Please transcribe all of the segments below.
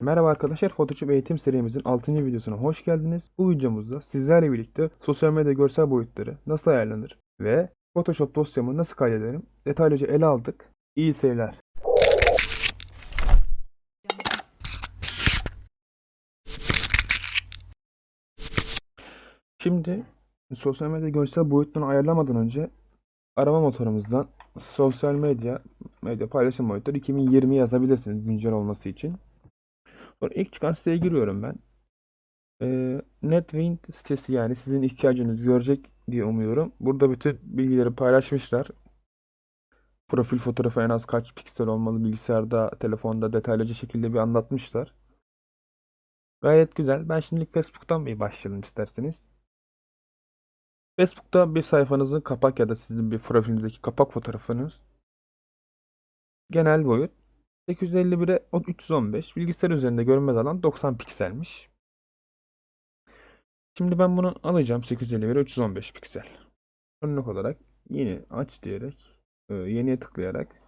Merhaba arkadaşlar, Photoshop eğitim serimizin 6. videosuna hoş geldiniz. Bu videomuzda sizlerle birlikte sosyal medya görsel boyutları nasıl ayarlanır ve Photoshop dosyamı nasıl kaydederim detaylıca ele aldık. İyi seyirler. Şimdi sosyal medya görsel boyutlarını ayarlamadan önce arama motorumuzdan sosyal medya medya paylaşım boyutları 2020 yazabilirsiniz güncel olması için. Sonra ilk çıkan siteye giriyorum ben. Ee, NetWing sitesi yani sizin ihtiyacınız görecek diye umuyorum. Burada bütün bilgileri paylaşmışlar. Profil fotoğrafı en az kaç piksel olmalı bilgisayarda, telefonda detaylıca şekilde bir anlatmışlar. Gayet güzel. Ben şimdilik Facebook'tan bir başlayalım isterseniz. Facebook'ta bir sayfanızın kapak ya da sizin bir profilinizdeki kapak fotoğrafınız genel boyut 851'e 315 bilgisayar üzerinde görünmez alan 90 pikselmiş. Şimdi ben bunu alacağım 851'e 315 piksel. Örnek olarak yeni aç diyerek e, yeniye tıklayarak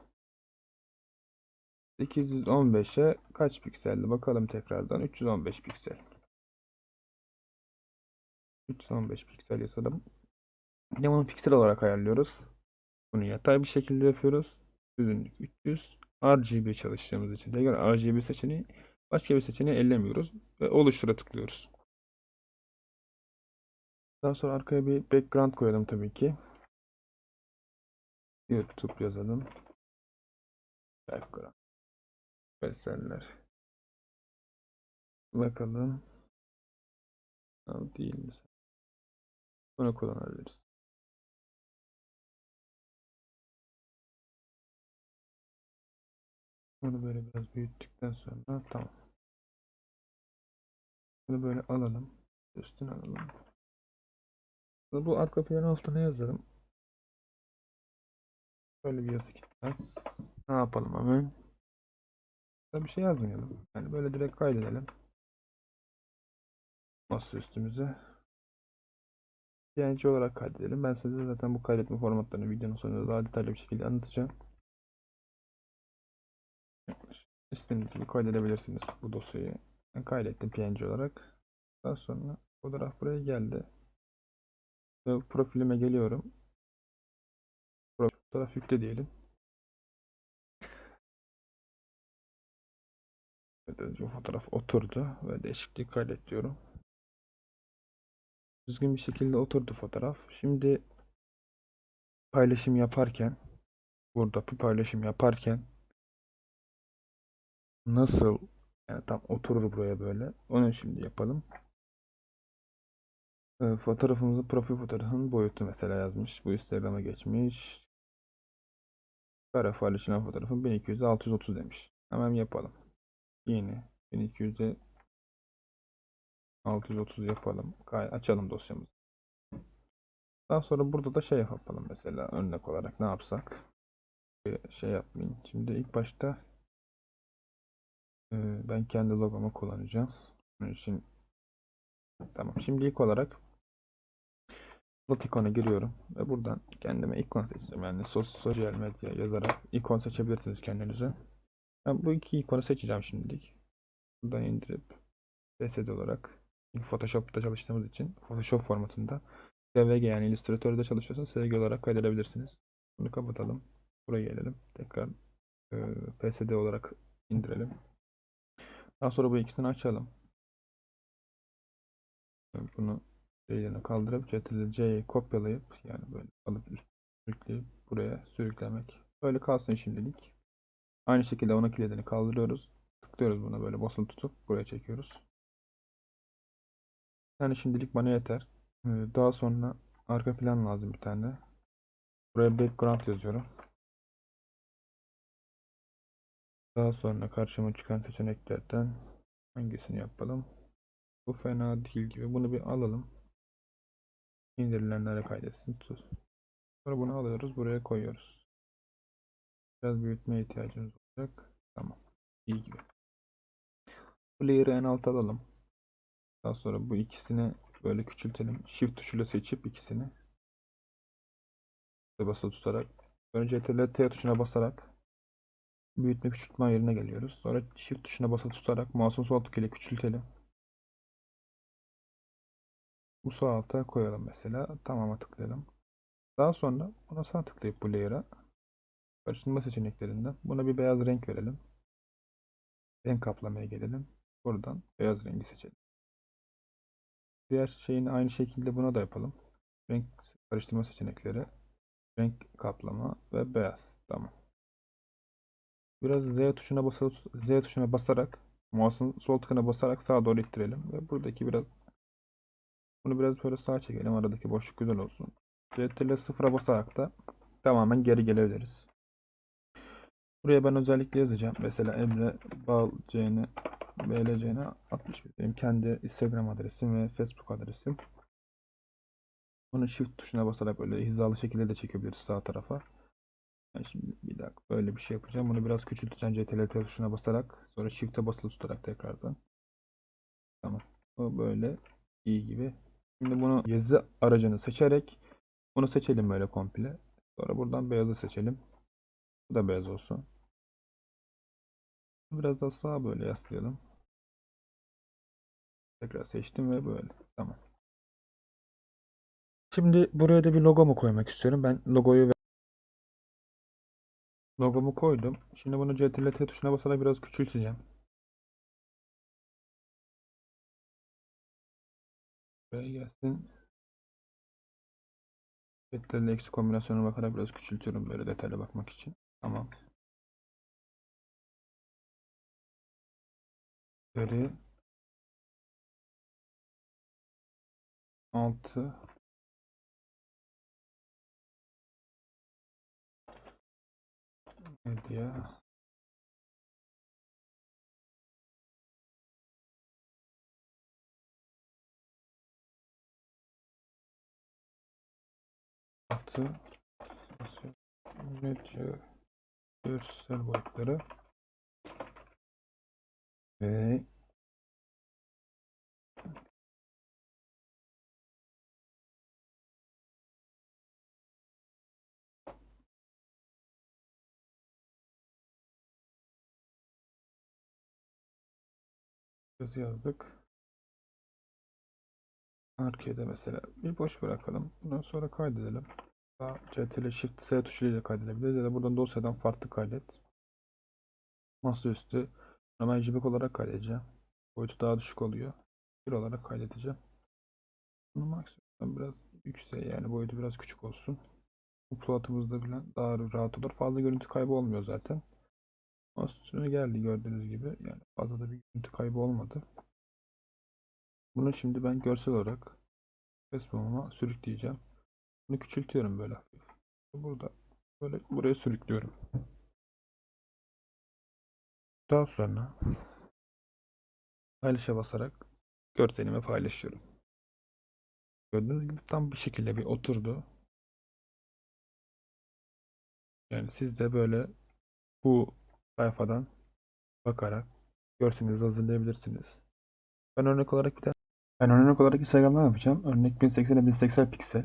815'e kaç pikseldi bakalım tekrardan 315 piksel. 315 piksel yazalım. Yine bunu piksel olarak ayarlıyoruz. Bunu yatay bir şekilde yapıyoruz. Düzünlük 300. RGB çalıştığımız için tekrar RGB seçeneği başka bir seçeneği ellemiyoruz ve oluştura tıklıyoruz. Daha sonra arkaya bir background koyalım tabii ki. YouTube yazalım. Background. Görseller. Bakalım. Tamam değil mi? Bunu kullanabiliriz. Bunu böyle biraz büyüttükten sonra tamam. Bunu böyle alalım. Üstüne alalım. Bu arka plan altına yazalım. Böyle bir yazı gitmez. Ne yapalım hemen? Burada bir şey yazmayalım. Yani böyle direkt kaydedelim. Masa üstümüze. PNG olarak kaydedelim. Ben size zaten bu kaydetme formatlarını videonun sonunda daha detaylı bir şekilde anlatacağım. İstediğiniz gibi kaydedebilirsiniz bu dosyayı. Ben kaydettim PNG olarak. Daha sonra fotoğraf buraya geldi. Ve profilime geliyorum. Fotoğraf yükle diyelim. Evet, bu fotoğraf oturdu ve değişikliği kaydet diyorum. Düzgün bir şekilde oturdu fotoğraf. Şimdi paylaşım yaparken burada bir paylaşım yaparken nasıl yani tam oturur buraya böyle. Onu şimdi yapalım. Ee, fotoğrafımızın profil fotoğrafının boyutu mesela yazmış. Bu Instagram'a geçmiş. Kare paylaşılan fotoğrafın 1200'e 630 demiş. Hemen yapalım. Yeni 1200'e 630 yapalım. Açalım dosyamızı. Daha sonra burada da şey yapalım mesela örnek olarak ne yapsak? Şey yapmayın. Şimdi ilk başta e, ben kendi logomu kullanacağım. Bunun için tamam. Şimdi ilk olarak Slot ikona giriyorum ve buradan kendime ikon seçeceğim. Yani sos sosyal medya yazarak ikon seçebilirsiniz kendinize. Ben bu iki ikonu seçeceğim şimdilik. Buradan indirip PSD olarak Photoshop'ta çalıştığımız için Photoshop formatında SVG yani Illustrator'da çalışıyorsanız SVG olarak kaydedebilirsiniz. Bunu kapatalım. Buraya gelelim. Tekrar e, PSD olarak indirelim. Daha sonra bu ikisini açalım. Bunu yerine kaldırıp Ctrl C'yi kopyalayıp yani böyle alıp sürükleyip buraya sürüklemek. Böyle kalsın şimdilik. Aynı şekilde ona kilidini kaldırıyoruz. Tıklıyoruz buna böyle basılı tutup buraya çekiyoruz. Yani şimdilik bana yeter. Ee, Daha sonra arka plan lazım bir tane. Buraya background yazıyorum. Daha sonra karşıma çıkan seçeneklerden hangisini yapalım? Bu fena değil gibi. Bunu bir alalım. İndirilenlere kaydetsin. Tut. Sonra bunu alıyoruz. Buraya koyuyoruz. Biraz büyütmeye ihtiyacımız olacak. Tamam. İyi gibi. Bu layer'ı en alta alalım. Daha sonra bu ikisini böyle küçültelim. Shift tuşuyla seçip ikisini basılı tutarak önce Ctrl T tuşuna basarak Büyütme küçültme ayarına geliyoruz. Sonra Shift tuşuna basılı tutarak mouse'un sol tık ile küçültelim. Bu sağ alta koyalım mesela. Tamam'a tıklayalım. Daha sonra buna sağ tıklayıp bu layer'a karıştırma seçeneklerinden buna bir beyaz renk verelim. Renk kaplamaya gelelim. Buradan beyaz rengi seçelim. Diğer şeyin aynı şekilde buna da yapalım. Renk karıştırma seçenekleri, renk kaplama ve beyaz. Tamam. Biraz Z tuşuna basılı Z tuşuna basarak mouse'un sol tıkına basarak sağa doğru ittirelim ve buradaki biraz bunu biraz böyle sağa çekelim. Aradaki boşluk güzel olsun. Ctrl sıfıra basarak da tamamen geri gelebiliriz. Buraya ben özellikle yazacağım. Mesela Emre Balc'ni BLC'ne 61 benim kendi Instagram adresim ve Facebook adresim. Bunu Shift tuşuna basarak böyle hizalı şekilde de çekebiliriz sağ tarafa. Ben şimdi bir dakika böyle bir şey yapacağım. Bunu biraz küçülteceğim. CTRL tuşuna basarak sonra Shift'e basılı tutarak tekrardan. Tamam. O böyle iyi gibi. Şimdi bunu yazı aracını seçerek bunu seçelim böyle komple. Sonra buradan beyazı seçelim. Bu da beyaz olsun. Biraz daha sağa böyle yaslayalım. Tekrar seçtim ve böyle. Tamam. Şimdi buraya da bir logomu koymak istiyorum. Ben logoyu logomu koydum. Şimdi bunu CTRL T tuşuna basarak biraz küçülteceğim. Buraya gelsin. CTRL eksi kombinasyonuna bakarak biraz küçültüyorum böyle detaylı bakmak için. Tamam. Veri 6 medya sosyal medya görsel boyutları. Ve yazı yazdık. Arkaya mesela bir boş bırakalım. Bundan sonra kaydedelim. Daha CTRL Shift S tuşuyla kaydedebiliriz ya da buradan dosyadan farklı kaydet. Masaüstü normal JPEG olarak kaydedeceğim. Boyutu daha düşük oluyor. Bir olarak kaydedeceğim. Bunu maksimum biraz yüksek yani boyutu biraz küçük olsun. Upload'ımızda bile daha rahat olur. Fazla görüntü kaybı olmuyor zaten. Masaüstüne geldi gördüğünüz gibi. Yani fazla da bir görüntü kaybı olmadı. Bunu şimdi ben görsel olarak Facebook'uma sürükleyeceğim. Bunu küçültüyorum böyle. Burada böyle buraya sürüklüyorum. Daha sonra paylaşa basarak görselimi paylaşıyorum. Gördüğünüz gibi tam bir şekilde bir oturdu. Yani siz de böyle bu sayfadan bakarak görselinizi hazırlayabilirsiniz. Ben örnek olarak bir de ben örnek olarak Instagram'dan yapacağım. Örnek 1080'e 1080 piksel.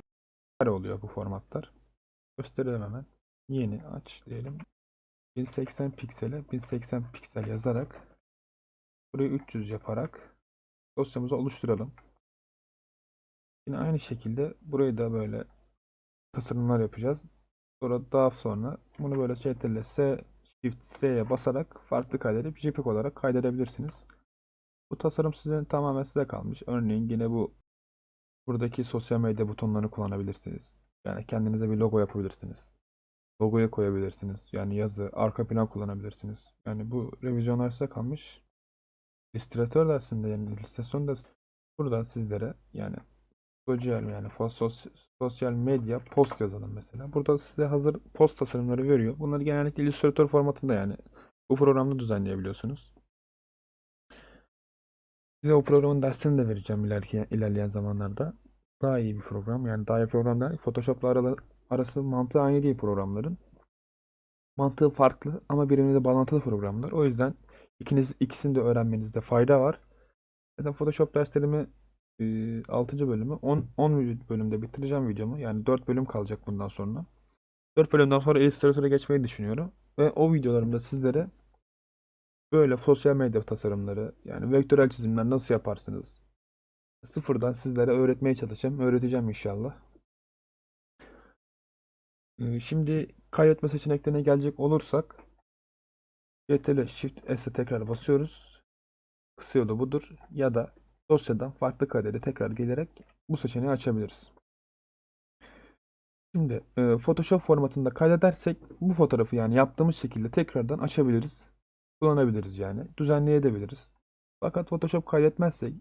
Kare oluyor bu formatlar. Gösterelim hemen. Yeni aç diyelim. 1080 piksele 1080 piksel yazarak burayı 300 yaparak dosyamızı oluşturalım. Yine aynı şekilde burayı da böyle tasarımlar yapacağız. Sonra daha sonra bunu böyle CTRL S Shift S'ye basarak farklı kaydedip JPEG olarak kaydedebilirsiniz. Bu tasarım size tamamen size kalmış. Örneğin yine bu buradaki sosyal medya butonlarını kullanabilirsiniz. Yani kendinize bir logo yapabilirsiniz. Logoya koyabilirsiniz. Yani yazı, arka plan kullanabilirsiniz. Yani bu revizyonlar size kalmış. İllüstratör dersinde yani illüstrasyon dersinde buradan sizlere yani sosyal yani sos- sosyal medya post yazalım mesela. Burada size hazır post tasarımları veriyor. Bunları genellikle illüstratör formatında yani bu programda düzenleyebiliyorsunuz. Size o programın dersini de vereceğim ilerleyen, ilerleyen zamanlarda. Daha iyi bir program. Yani daha iyi program der. Photoshop'la arası mantığı aynı değil programların. Mantığı farklı ama birbirine bağlantılı programlar. O yüzden ikiniz ikisini de öğrenmenizde fayda var. Zaten Photoshop derslerimi 6. bölümü 10, 10 bölümde bitireceğim videomu. Yani 4 bölüm kalacak bundan sonra. 4 bölümden sonra Illustrator'a geçmeyi düşünüyorum. Ve o videolarımda sizlere böyle sosyal medya tasarımları yani vektörel çizimler nasıl yaparsınız? Sıfırdan sizlere öğretmeye çalışacağım. Öğreteceğim inşallah. Şimdi kaydetme seçeneklerine gelecek olursak CTRL Shift S'e tekrar basıyoruz. Kısa yolu budur. Ya da dosyadan farklı kaydede tekrar gelerek bu seçeneği açabiliriz. Şimdi e, Photoshop formatında kaydedersek bu fotoğrafı yani yaptığımız şekilde tekrardan açabiliriz. Kullanabiliriz yani. Düzenleyebiliriz. Fakat Photoshop kaydetmezsek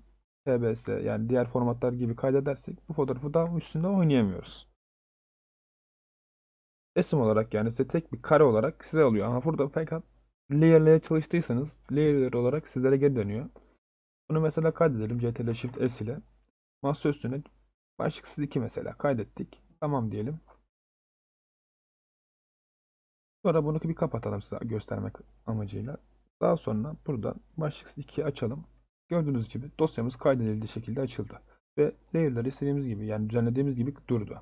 TBS yani diğer formatlar gibi kaydedersek bu fotoğrafı daha üstünde oynayamıyoruz. Resim olarak yani size tek bir kare olarak size alıyor. Ama burada fakat layer'laya çalıştıysanız layer olarak sizlere geri dönüyor. Bunu mesela kaydedelim. CTRL Shift S ile. Masa üstüne başlıksız 2 mesela kaydettik. Tamam diyelim. Sonra bunu bir kapatalım size göstermek amacıyla. Daha sonra buradan başlıksız 2'yi açalım. Gördüğünüz gibi dosyamız kaydedildiği şekilde açıldı. Ve layer'ları istediğimiz gibi yani düzenlediğimiz gibi durdu.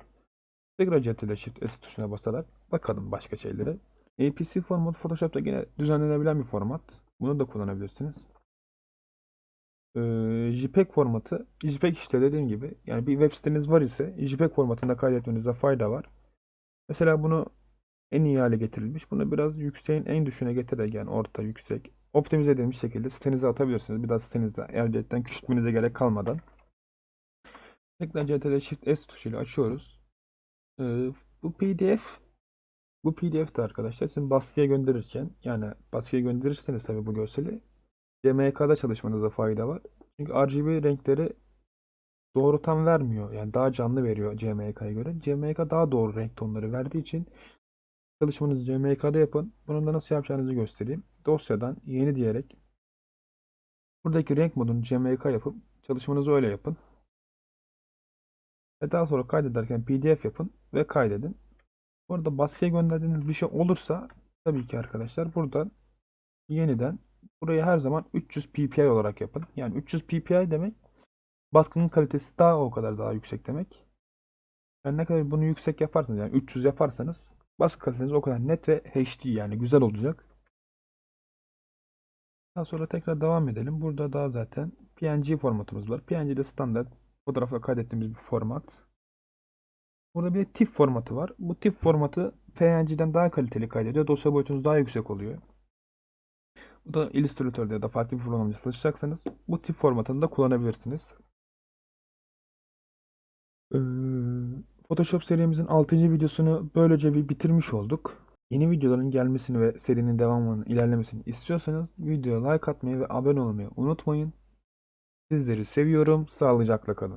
Tekrar CTRL Shift S tuşuna basarak bakalım başka şeylere. APC format Photoshop'ta yine düzenlenebilen bir format. Bunu da kullanabilirsiniz. Ee, JPEG formatı, JPEG işte dediğim gibi yani bir web siteniz var ise JPEG formatında kaydetmenizde fayda var. Mesela bunu en iyi hale getirilmiş. Bunu biraz yükseğin en düşüğüne getirerek yani orta, yüksek, optimize edilmiş şekilde sitenize atabilirsiniz. Bir daha sitenizde elcetten küçültmenize gerek kalmadan. Tekrar CTRL Shift S tuşuyla açıyoruz. Ee, bu PDF bu PDF de arkadaşlar sizin baskıya gönderirken yani baskıya gönderirseniz tabii bu görseli CMYK'da çalışmanıza fayda var. Çünkü RGB renkleri doğru tam vermiyor. Yani daha canlı veriyor CMYK'ya göre. CMYK daha doğru renk tonları verdiği için çalışmanızı CMYK'da yapın. Bunu da nasıl yapacağınızı göstereyim. Dosyadan yeni diyerek buradaki renk modunu CMYK yapıp çalışmanızı öyle yapın. Ve daha sonra kaydederken PDF yapın ve kaydedin. Burada baskıya gönderdiğiniz bir şey olursa tabii ki arkadaşlar buradan yeniden burayı her zaman 300 ppi olarak yapın. Yani 300 ppi demek baskının kalitesi daha o kadar daha yüksek demek. Yani ne kadar bunu yüksek yaparsanız yani 300 yaparsanız baskı kaliteniz o kadar net ve HD yani güzel olacak. Daha sonra tekrar devam edelim. Burada daha zaten PNG formatımız var. PNG de standart fotoğrafla kaydettiğimiz bir format. Burada bir TIFF formatı var. Bu TIFF formatı PNG'den daha kaliteli kaydediyor. Dosya boyutunuz daha yüksek oluyor. Bu da Illustrator'da ya da farklı bir programda çalışacaksanız bu TIFF formatını da kullanabilirsiniz. Ee, Photoshop serimizin 6. videosunu böylece bir bitirmiş olduk. Yeni videoların gelmesini ve serinin devamının ilerlemesini istiyorsanız videoya like atmayı ve abone olmayı unutmayın. Sizleri seviyorum. Sağlıcakla kalın.